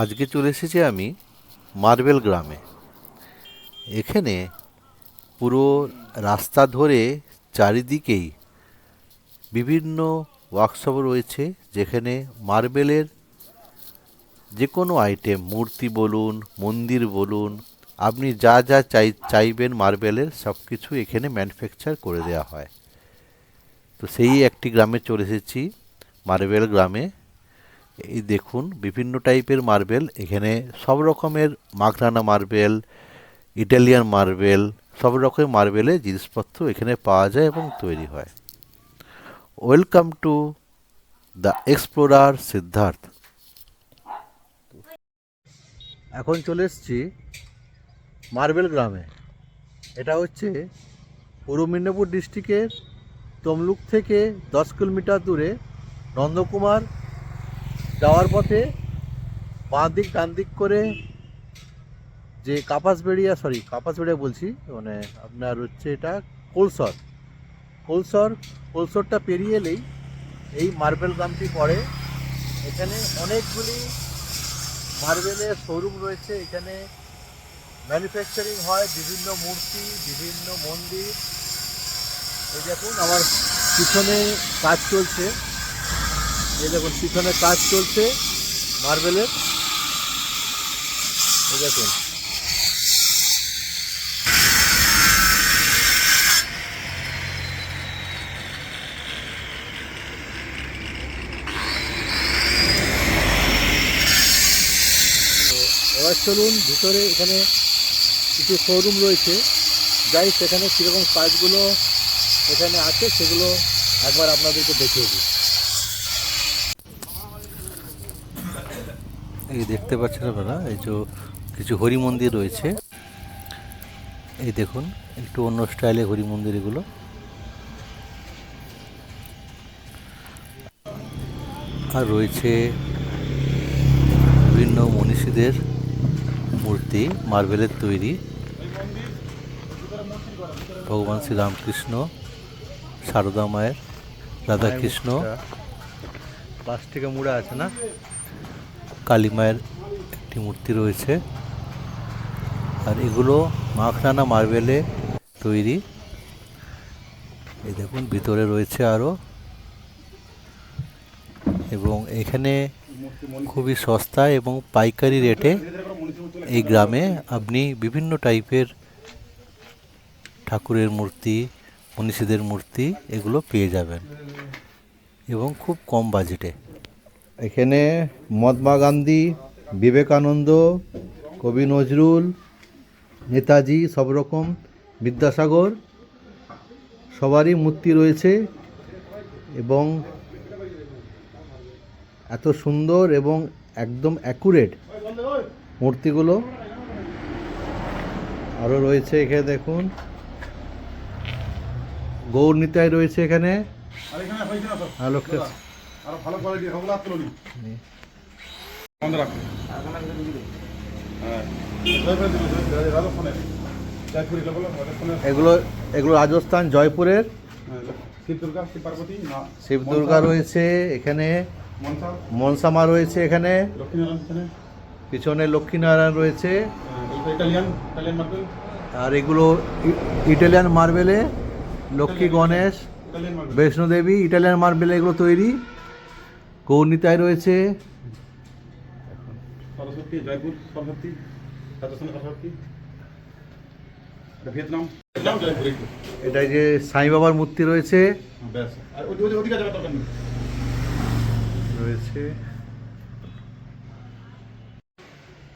আজকে চলে এসেছি আমি মার্বেল গ্রামে। এখানে পুরো রাস্তা ধরে চারিদিকেই বিভিন্ন ওয়ার্কশপ রয়েছে, যেখানে মার্বেলের যে কোনো আইটেম, মূর্তি বলুন, মন্দির বলুন, আপনি যা যা চাই, চাইবেন মার্বেলের সব কিছু এখানে ম্যানুফ্যাকচার করে দেওয়া হয়। তো সেই একটি গ্রামে চলে এসেছি, মার্বেল গ্রামে। এই দেখুন, বিভিন্ন টাইপের মার্বেল, এখানে সব রকমের মাখরানা মার্বেল, ইটালিয়ান মার্বেল, সব রকমের মার্বেলের জিনিসপত্র এখানে পাওয়া যায় এবং তৈরি হয়। Welcome to the explorer Siddharth এখন চলে এসছি মার্বেল গ্রামে। এটা হচ্ছে পূর্ব মেদিনীপুর ডিস্ট্রিক্টের তমলুক থেকে দশ কিলোমিটার দূরে নন্দকুমার যাওয়ার পথে বাঁ দিক, ডান দিক করে যে কাপাসবেড়িয়া সরি কাপাসবেড়িয়া বলছি মানে আপনার হচ্ছে এটা কোলসর। কোলসর, কোলসরটা পেরিয়ে এলেই এই মার্বেল গ্রামটি পড়ে। এখানে অনেকগুলি মার্বেলের শোরুম রয়েছে। এখানে ম্যানুফ্যাকচারিং হয়, বিভিন্ন মূর্তি, বিভিন্ন মন্দির। এই দেখুন, আমার পিছনে কাজ চলছে। এই দেখুন, পিছনে কাজ চলছে মার্বেলের। দেখুন। এবার চলুন ভিতরে এখানে কিছু শোরুম রয়েছে। যাই সেখানে কীরকম কাজগুলো এখানে আছে, সেগুলো একবার আপনাদেরকে দেখিয়ে দিই। এই দেখতে পাচ্ছেন আপনারা, এই যে কিছু হরি মন্দির রয়েছে। এই দেখুন, একটু অন্য স্টাইলে হরি মন্দির এগুলো। আর রয়েছে বিভিন্ন মনীষীদের মূর্তি, মার্বেলের তৈরি। ভগবান শ্রীরামকৃষ্ণ, সারদা মায়ের, রাধাকৃষ্ণ। প্লাস্টিকে মুড়া আছে না? কালী মায়ের একটি মূর্তি রয়েছে। আর এগুলো মাখরানা মার্বেলে তৈরি। এই দেখুন, ভিতরে রয়েছে আরও এবং এখানে খুবই সস্তা এবং পাইকারি রেটে এই গ্রামে আপনি বিভিন্ন টাইপের ঠাকুরের মূর্তি, মনীষীদের মূর্তি এগুলো পেয়ে যাবেন। এবং খুব কম বাজেটে। এখানে মহাত্মা গান্ধী, বিবেকানন্দ, কবি নজরুল, নেতাজি, সব রকম বিদ্যাসাগর, সবারই মূর্তি রয়েছে এবং এত সুন্দর এবং একদম অ্যাকুরেট মূর্তিগুলো আরও রয়েছে এখানে দেখুন। গৌর নিতাই রয়েছে এখানে। আর না আর ভালো কোয়ালিটি হাত তুলি বন্ধ রাখো হ্যাঁ। এগুলো এগুলো রাজস্থান জয়পুরের। হ্যাঁ, শিব দুর্গা না রয়েছে এখানে। মনসামা রয়েছে এখানে। পিছনে। লক্ষ্মীনারায়ণ রয়েছে। হ্যাঁ, আর এগুলো ইটালিয়ান মার্বেলে লক্ষ্মী গণেশ বৈষ্ণোদেবী ইটালিয়ান মার্বেলে এগুলো তৈরি। গৌরনীতায় রয়েছে? সরস্বতী জয়পুর সরস্বতী সরস্বতী এটা ভিয়েতনাম। ভিয়েতনাম জয়পুর একটু এটা যে সাই বাবার মূর্তি রয়েছে। ব্যাস। আর ওই ওই ওদিকে যাবে দরকার নেই। রয়েছে।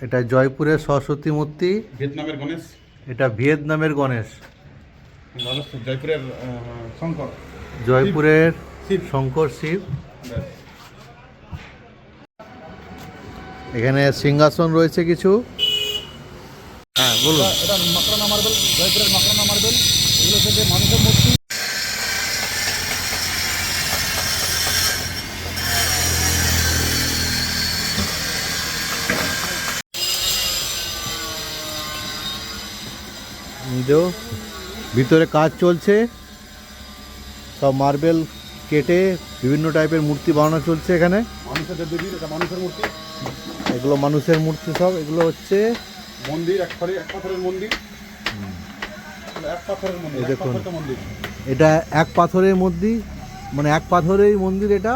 এটা জয়পুরের সরস্বতী মূর্তি। ভিয়েতনামের গণেশ। এটা ভিয়েতনামের গণেশ। জয়পুরের শঙ্কর। জয়পুরের শিব। শঙ্কর শিব। এখানে সিংহাসন রয়েছে কিছু। হ্যাঁ বলুন। এটা- এটা মাকড়ানা মার্বেল জয়পুরের মাকড়ানা মার্বেল। এগুলো থেকে মানুষের মূর্তি ভিতরে কাজ চলছে। সব মার্বেল কেটে বিভিন্ন টাইপের মূর্তি বানানো চলছে এখানে। মানুষের এটা মানুষের মূর্তি। এগুলো মানুষের মূর্তি সব এগুলো হচ্ছে মন্দির এক এক পাথরের মন্দির। এক পাথরের মন্দির দেখুন। মন্দির। এটা এক পাথরের মধ্যে মানে এক পাথরের মন্দির এটা।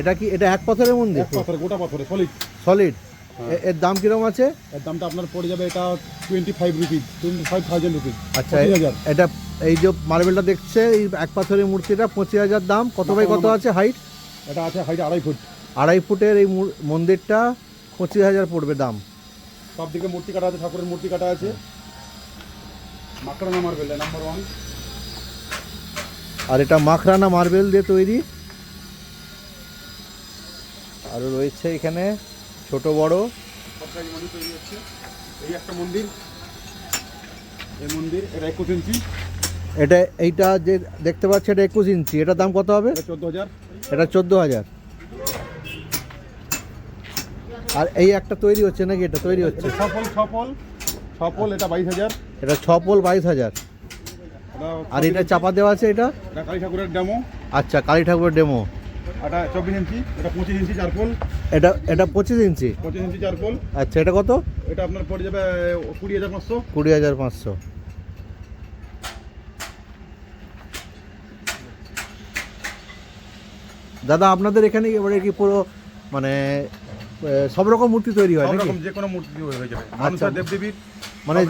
এটা কি এটা এক পাথরের মন্দির? এক পাথরে গোটা পাথরে সলিড সলিড হ্যাঁ। এর দাম কীরকম আছে? এর দামটা আপনার পড়ে যাবে এটা twenty five rupees twenty five thousand rupees আচ্ছা এটা এই যে মার্বেলটা দেখছে এই এক পাথরের মূর্তিটা পঁচিশ হাজার দাম। কত বাই কত আছে হাইট এটা আছে হাইট আড়াই ফুট। আড়াই ফুটের এই মন্দিরটা। পঁচিশ হাজার পড়বে দাম। সব দিকে মূর্তি কাটা আছে ঠাকুরের মূর্তি কাটা আছে। মাকড়ানা মার্বেল নাম্বার ওয়ান আর এটা মাখরানা মার্বেল দিয়ে তৈরি। আরও রয়েছে এখানে ছোট বড়। তৈরি হচ্ছে। এই একটা মন্দির। এই মন্দির এটা একুশ ইঞ্চি। এটা এইটা যে দেখতে পাচ্ছি এটা একুশ ইঞ্চি। এটার দাম কত হবে? চোদ্দ হাজার। এটা চোদ্দ হাজার। আর এই একটা তৈরি হচ্ছে নাকি? এটা তৈরি হচ্ছে। সফল সফল সফল এটা বাইশ হাজার। এটা পোল বাইশ হাজার। আর এটা চাপা দেওয়া আছে এটা? এটা কালী ঠাকুরের ডেমো আচ্ছা কালী ঠাকুরের ডেমো এটা চব্বিশ ইঞ্চি এটা পঁচিশ ইঞ্চি চারপোল এটা এটা পঁচিশ ইঞ্চি? পঁচিশ ইঞ্চি চারপোল আচ্ছা এটা কত? এটা আপনার পড়ে যাবে কুড়ি হাজার পাঁচশো। কুড়ি হাজার পাঁচশো। দাদা আপনাদের এখানে এবারে কি পুরো মানে সব রকম মূর্তি তৈরি হয় সব নাকি? রকম যে কোনো মূর্তি হয়ে যাবে। মানুষের দেবদেবীর মানে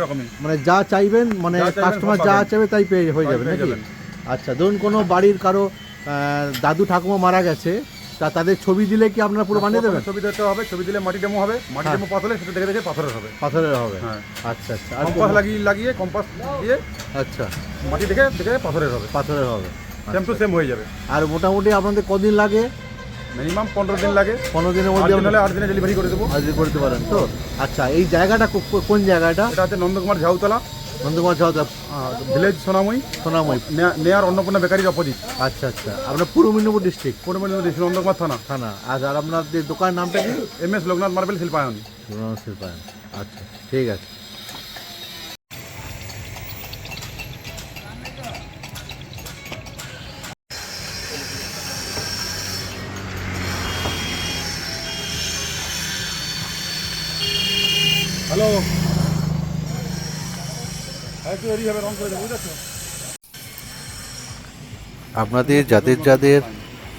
মানে যা চাইবেন মানে কাস্টমার যা চাইবে তাই পেয়ে হয়ে যাবে নাকি? আচ্ছা ধরুন কোনো বাড়ির কারও দাদু ঠাকুমা মারা গেছে তা তাদের ছবি দিলে কি আপনারা পুরো বানিয়ে দেবেন? ছবি দিতে হবে ছবি দিলে মাটি ডেমো হবে। মাটি হ্যাঁ। ডেমো পাথরে সেটা দেখে দেখে পাথরের হবে। পাথরের হবে। হ্যাঁ। আচ্ছা আচ্ছা। আর কম্পাস লাগিয়ে লাগিয়ে কম্পাস দিয়ে আচ্ছা। মাটি দেখে দেখে পাথরের হবে। পাথরের হবে। সেম টু সেম হয়ে যাবে। আর মোটামুটি আপনাদের কদিন লাগে? মিনিমাম পনেরো দিন লাগে। পনেরো দিনের মধ্যে আপনারা আট দিনে ডেলিভারি করে দেবো। হাজির করতে পারেন। তো আচ্ছা এই জায়গাটা কোন জায়গাটা? এটা হচ্ছে নন্দকুমার ঝাউতলা। নন্দকুমার ঝাউতলা ভিলেজ সোনামুই সোনাময়। নেয়ার অন্নপূর্ণা বেকারির অপোজিট আচ্ছা আচ্ছা। আপনার পূর্ব মেদিনীপুর ডিস্ট্রিক্ট পূর্ব মেদিনীপুর ডিস্ট্রিক্ট নন্দকুমার থানা। থানা। আর আপনাদের দোকানের নামটা কি? এম এস লোকনাথ মার্বেল শিল্পায়ন। লোকনাথ শিল্পায়ন। আচ্ছা ঠিক আছে। হ্যালো আপনাদের যাদের যাদের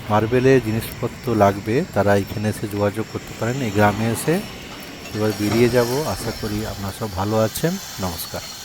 মার্বেলের জিনিসপত্র লাগবে, তারা এখানে এসে যোগাযোগ করতে পারেন। এই গ্রামে এসে এবার বেরিয়ে যাব। আশা করি আপনারা সব ভালো আছেন। নমস্কার।